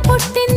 పుట్టింది